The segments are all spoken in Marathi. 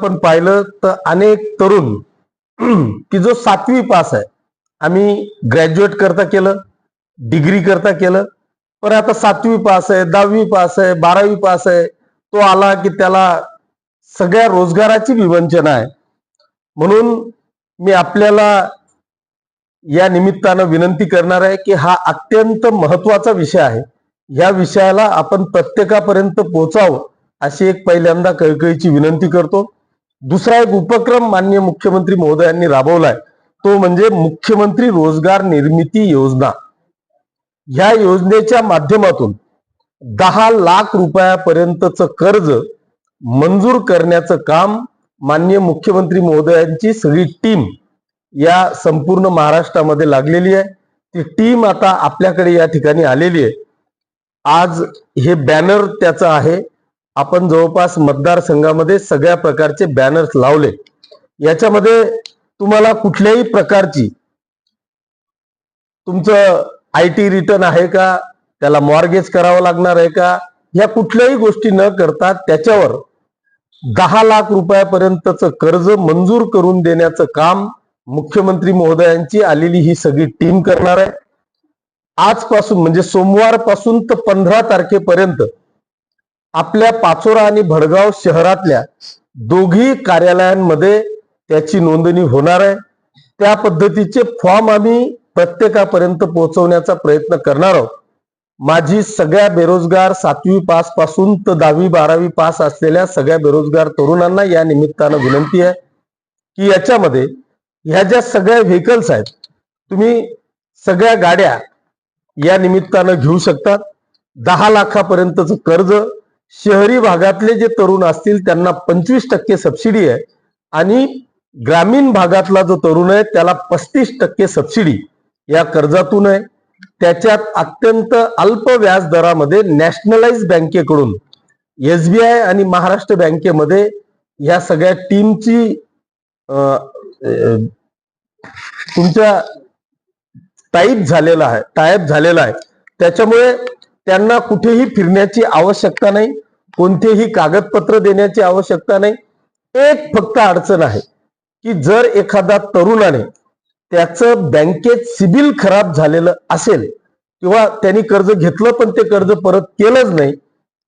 आपण पाहिलं तर अनेक तरुण की जो सातवी पास आहे. आम्ही ग्रॅज्युएट करता केलं डिग्री करता केलं. पण आता सातवी पास आहे दहावी पास आहे बारावी पास आहे तो आला की त्याला सगळ्या रोजगाराची विवंचना आहे. म्हणून मी आपल्याला या निमित्तानं विनंती करणार आहे की हा अत्यंत महत्त्वाचा विषय आहे. या विषयाला आपण प्रत्येकापर्यंत पोहोचावं अशी एक पहिल्यांदा कळकळीची विनंती करतो. दुसरा एक उपक्रम माननीय मुख्यमंत्री महोदयांनी राबवलाय. तो म्हणजे मुख्यमंत्री रोजगार निर्मिती योजना. ह्या योजनेच्या माध्यमातून दहा लाख रुपयापर्यंतचं कर्ज मंजूर करण्याचं काम माननीय मुख्यमंत्री महोदयांची सगळी टीम या संपूर्ण महाराष्ट्रामध्ये लागलेली आहे. ती टीम आता आपल्याकडे या ठिकाणी आलेली आहे. आज हे बॅनर त्याचं आहे. आपण जवळपास मतदारसंघामध्ये सगळ्या प्रकारचे बॅनर्स लावले. याच्यामध्ये तुम्हाला कुठल्याही प्रकारची तुमचं आय टी रिटर्न आहे का? त्याला मॉर्गेज करावं लागणार आहे का? या कुठल्याही गोष्टी न करता त्याच्यावर दहा लाख रुपयापर्यंतचं कर्ज मंजूर करून देण्याचं काम मुख्यमंत्री महोदयांची आलेली ही सगळी टीम करणार आहे. आजपासून म्हणजे सोमवारपासून तर पंधरा तारखेपर्यंत आपल्या पाचोरा आणि भडगाव शहरातल्या दोघी कार्यालयांमध्ये त्याची नोंदणी होणार आहे. त्या पद्धतीचे फॉर्म आम्ही प्रत्येकापर्यंत पोहोचवण्याचा प्रयत्न करणार आहोत. माझी सगळ्या बेरोजगार सातवी पासपासून तर दहावी बारावी पास असलेल्या सगळ्या बेरोजगार तरुणांना या निमित्तानं विनंती आहे की याच्यामध्ये ह्या ज्या सगळ्या व्हेकल्स आहेत तुम्ही सगळ्या गाड्या या निमित्तानं घेऊ शकतात दहा लाखापर्यंतचं कर्ज शहरी भागातले जे तरुण असतील त्यांना पंचवीस टक्के सबसिडी आहे. आणि ग्रामीण भागातला जो तरुण आहे त्याला पस्तीस टक्के सबसिडी या कर्जातून आहे. त्याच्यात अत्यंत अल्प व्याज दरामध्ये नॅशनलाइज बँकेकडून एसबीआय आणि महाराष्ट्र बँकेमध्ये या सगळ्या टीमची तुमच्या टाईप झालेला आहे टायप झालेला आहे. त्याच्यामुळे त्यांना कुठेही फिरण्याची आवश्यकता नाही कोणतेही कागदपत्र देण्याची आवश्यकता नाही. एक फक्त अडचण आहे की जर एखादा तरुणाने त्याचं बँकेत सिबिल खराब झालेलं असेल किंवा त्यांनी कर्ज घेतलं पण ते कर्ज परत केलंच नाही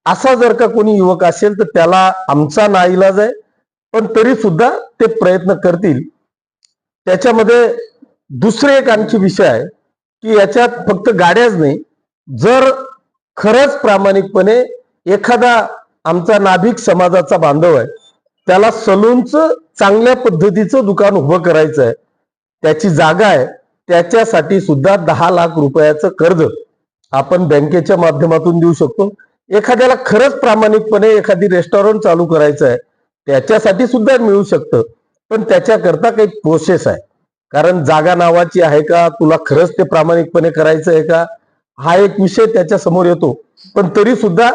असा जर का कोणी युवक असेल तर त्याला आमचा नाईलाज आहे. पण तरी सुद्धा ते प्रयत्न करतील. त्याच्यामध्ये दुसरे एक आणखी विषय आहे की याच्यात फक्त गाड्याच नाही. जर खरंच प्रामाणिकपणे एखादा आमचा नाभिक समाजाचा बांधव आहे त्याला सलूनचं चांगल्या पद्धतीचं दुकान उभं करायचं आहे. त्याची जागा आहे त्याच्यासाठी सुद्धा दहा लाख रुपयाचं कर्ज आपण बँकेच्या माध्यमातून देऊ शकतो. एखाद्याला खरंच प्रामाणिकपणे एखादी रेस्टॉरंट चालू करायचं आहे त्याच्यासाठी सुद्धा मिळू शकतं. पण त्याच्याकरता काही प्रोसेस आहे. कारण जागा नावाची आहे का तुला खरंच ते प्रामाणिकपणे करायचं आहे का हा एक विषय त्याच्यासमोर येतो. पण तरी सुद्धा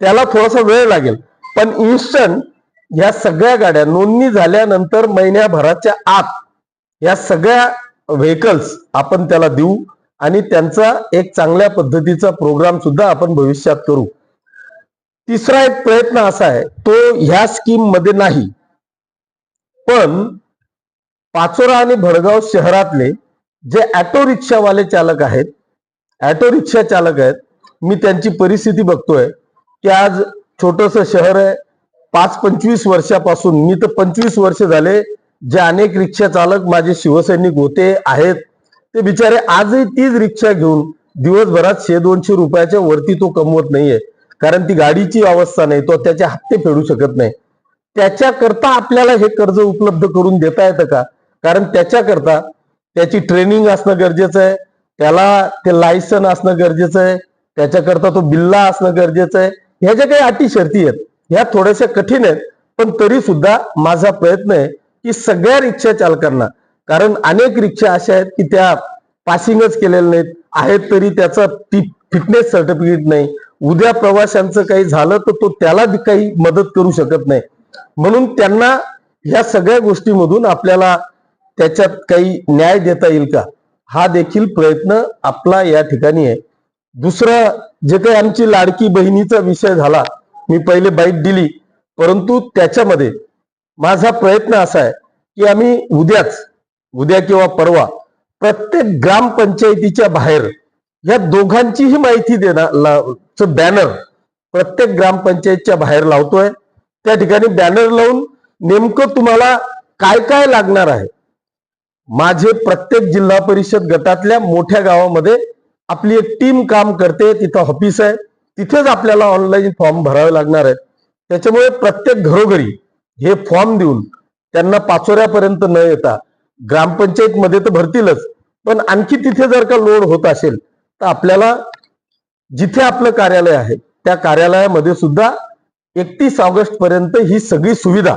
त्याला थोडासा वेळ लागेल. पण इन्स्टंट या सगळ्या गाड्या नोंदणी झाल्यानंतर महिन्याभराच्या आत या सगळ्या व्हेकल्स आपण त्याला देऊ आणि त्यांचा एक चांगल्या पद्धतीचा प्रोग्राम सुद्धा आपण भविष्यात करू. तिसरा एक प्रयत्न असा आहे तो ह्या स्कीममध्ये नाही. पण पाचोरा आणि भडगाव शहरातले जे ऑटो रिक्षावाले चालक आहेत ऑटो रिक्षा चालक आहेत. मी त्यांची परिस्थिती बघतोय की आज छोटस शहर आहे. पाच पंचवीस वर्षापासून मी तर पंचवीस वर्ष झाले जे अनेक रिक्षा चालक माझे शिवसैनिक होते आहेत. ते बिचारे आजही तीच रिक्षा घेऊन दिवसभरात शे दोनशे रुपयाच्या वरती तो कमवत नाहीये. कारण ती गाडीची अवस्था नाही तो त्याचे हप्ते फेडू शकत नाही. त्याच्याकरता आपल्याला हे कर्ज उपलब्ध करून देता येतं का? कारण त्याच्याकरता त्याची ट्रेनिंग असणं गरजेचं आहे. त्याला ते लायसन असणं गरजेचं आहे. त्याच्याकरता तो बिल्ला असणं गरजेचं आहे. ह्या ज्या काही अटी शर्ती आहेत ह्या थोड्याशा कठीण आहेत पण तरी सुद्धा माझा प्रयत्न आहे की सगळ्या रिक्षा चालकांना कारण अनेक रिक्षा अशा आहेत की त्या पासिंगच केलेल्या नाहीत. आहेत तरी त्याचा फिटनेस सर्टिफिकेट नाही. उद्या प्रवाशांचं काही झालं तर तो त्याला काही मदत करू शकत नाही. म्हणून त्यांना ह्या सगळ्या गोष्टीमधून आपल्याला त्याच्यात काही न्याय देता येईल का? हा देखील प्रयत्न आपला या ठिकाणी आहे. दुसरं जे काही आमची लाडकी बहिणीचा विषय झाला मी पहिले बाईट दिली परंतु त्याच्यामध्ये माझा प्रयत्न असा आहे की आम्ही उद्याच उद्या किंवा परवा प्रत्येक ग्रामपंचायतीच्या बाहेर या दोघांचीही माहिती देणार बॅनर प्रत्येक ग्रामपंचायतच्या बाहेर लावतोय. त्या ठिकाणी बॅनर लावून नेमकं तुम्हाला काय काय लागणार आहे? माझे प्रत्येक जिल्हा परिषद गटातल्या मोठ्या गावामध्ये आपली एक टीम काम करते. तिथं ऑफिस आहे. तिथेच आपल्याला ऑनलाईन फॉर्म भरावे लागणार आहेत. त्याच्यामुळे प्रत्येक घरोघरी हे फॉर्म देऊन त्यांना पाचोऱ्यापर्यंत न येता ग्रामपंचायत मध्ये तर भरतीलच. पण आणखी तिथे जर का लोड होत असेल तर आपल्याला जिथे आपलं कार्यालय आहे त्या कार्यालयामध्ये सुद्धा एकतीस ऑगस्ट पर्यंत ही सगळी सुविधा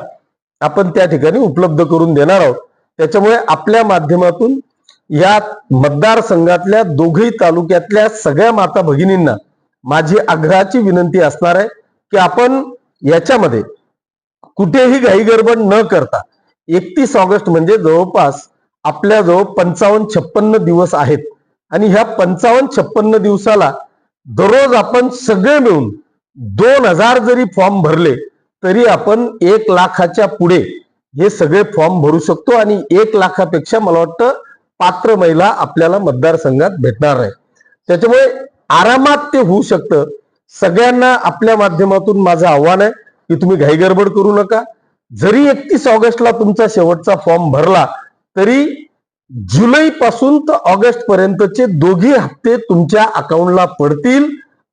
आपण त्या ठिकाणी उपलब्ध करून देणार आहोत. त्याच्यामुळे आपल्या माध्यमातून या मतदारसंघातल्या दोघही तालुक्यातल्या सगळ्या माता भगिनींना माझी आग्रहाची विनंती असणार आहे की आपण याच्यामध्ये कुठेही घाईगडबड न करता एकतीस ऑगस्ट म्हणजे जवळपास आपल्याजवळ पंचावन्न छप्पन्न दिवस आहेत. आणि ह्या पंचावन्न छप्पन्न दिवसाला दररोज आपण सगळे मिळून दोन हजार जरी फॉर्म भरले तरी आपण एक लाखाच्या पुढे हे सगळे फॉर्म भरू शकतो आणि एक लाखापेक्षा मला वाटतं पात्र महिला आपल्याला मतदारसंघात भेटणार आहे. त्याच्यामुळे आरामात ते होऊ शकतं. सगळ्यांना आपल्या माध्यमातून माझं आव्हान आहे की तुम्ही घाईगडबड करू नका. जरी एकतीस ऑगस्टला तुमचा शेवटचा फॉर्म भरला तरी जुलै पासून तर ऑगस्ट पर्यंतचे दोघी हप्ते तुमच्या अकाउंटला पडतील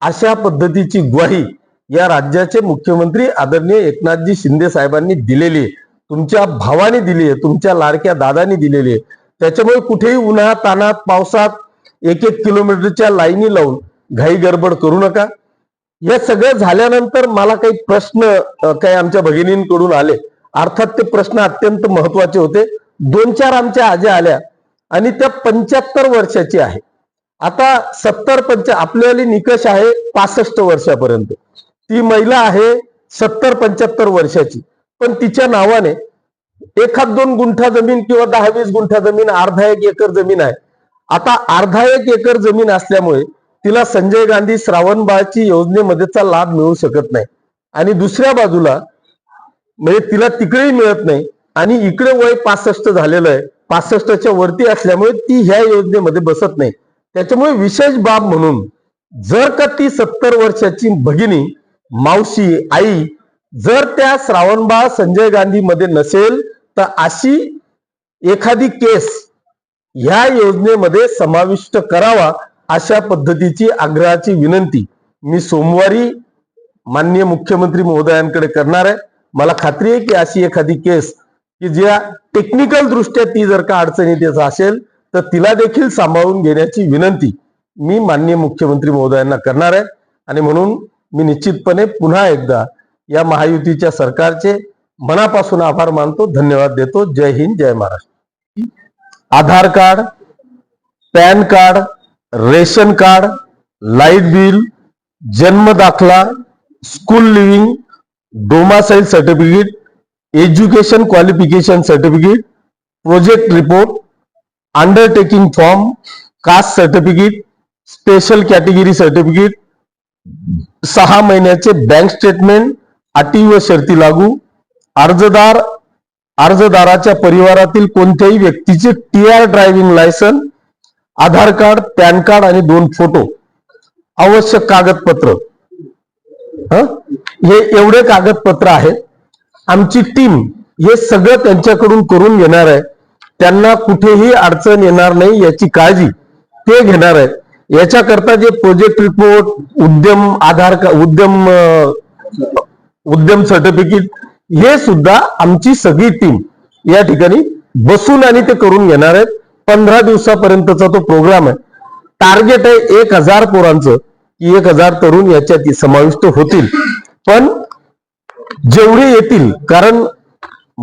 अशा पद्धतीची ग्वाही या राज्याचे मुख्यमंत्री आदरणीय एकनाथजी शिंदे साहेबांनी दिलेली आहे. तुमच्या भावाने दिली आहे तुमच्या लाडक्या दादानी दिलेली आहे. त्याच्यामुळे कुठेही उन्हात तानात पावसात एक एक किलोमीटरच्या लाईनी लावून घाई गडबड करू नका. हे सगळं झाल्यानंतर मला काही प्रश्न काही आमच्या भगिनींकडून आले. अर्थात ते प्रश्न अत्यंत महत्त्वाचे होते. दोन चार आमच्या आज्या आल्या आणि त्या पंच्याहत्तर वर्षाची आहे. आता सत्तर पंच आपल्याला निकष आहे पासष्ट वर्षापर्यंत. ती महिला आहे सत्तर पंच्याहत्तर वर्षाची. पण तिच्या नावाने एखाद दोन गुंठा जमीन किंवा दहा वीस गुंठा जमीन अर्धा एक एकर जमीन आहे. आता अर्धा एक एकर जमीन असल्यामुळे तिला संजय गांधी श्रावणबाळची योजनेमध्येचा लाभ मिळू शकत नाही. आणि दुसऱ्या बाजूला म्हणजे तिला तिकडेही मिळत नाही आणि इकडे वय पासष्ट झालेलं आहे. पासष्टच्या वरती असल्यामुळे ती ह्या योजनेमध्ये बसत नाही. त्याच्यामुळे विशेष बाब म्हणून जर का ती सत्तर वर्षाची भगिनी मावशी आई जर त्या श्रावणबाळ संजय गांधी मध्ये नसेल तर अशी एखादी केस ह्या योजनेमध्ये समाविष्ट करावा अशा पद्धतीची आग्रहाची विनंती मी सोमवारी माननीय मुख्यमंत्री महोदयांकडे करणार आहे. मला खात्री आहे की अशी एखादी केस की ज्या टेक्निकल दृष्ट्या ती जर का अडचणीत असेल तर तिला देखील सांभाळून घेण्याची विनंती मी माननीय मुख्यमंत्री महोदयांना करणार आहे. आणि म्हणून मी निश्चितपणे पुन्हा एकदा या महायुतीच्या सरकारचे मनापासून आभार मानतो धन्यवाद देतो. जय हिंद जय Maharashtra. Aadhaar card PAN card ration card light bill जन्म दाखला school leaving domicile certificate education qualification certificate project report undertaking form caste certificate special category certificate सहा महिन्याचे बँक स्टेटमेंट अटी व शर्ती लागू. अर्जदार अर्जदाराच्या परिवारातील कोणत्याही व्यक्तीचे T R driving licence Aadhaar card PAN card आणि दोन फोटो. आवश्यक कागदपत्र. हे? एवढे कागदपत्र आहेत. आमची टीम हे सगळं त्यांच्याकडून करून घेणार आहे. त्यांना कुठेही अडचण येणार नाही याची काळजी ते घेणार आहे याच्याकरता जे प्रोजेक्ट रिपोर्ट उद्यम आधार उद्यम उद्यम सर्टिफिकेट हे सुद्धा आमची सगळी टीम या ठिकाणी बसून आणि ते करून घेणार आहेत. पंधरा दिवसापर्यंतचा तो प्रोग्राम आहे. टार्गेट आहे एक हजार पोरांचं की एक हजार तरुण याच्यात समाविष्ट होतील. पण जेवढे येतील कारण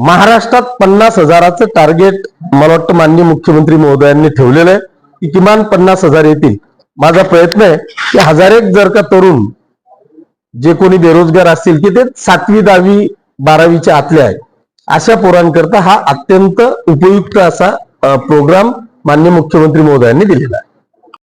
महाराष्ट्रात पन्नास हजाराचं टार्गेट मला वाटतं माननीय मुख्यमंत्री महोदयांनी ठेवलेलं आहे की किमान पन्नास हजार येतील. माझा प्रयत्न आहे की हजार एक जर का तरुण जे कोणी बेरोजगार असतील की ते सातवी दहावी बारावीच्या आतले आहेत. अशा पोरांकरता हा अत्यंत उपयुक्त असा प्रोग्राम माननीय मुख्यमंत्री महोदयांनी दिलेला आहे.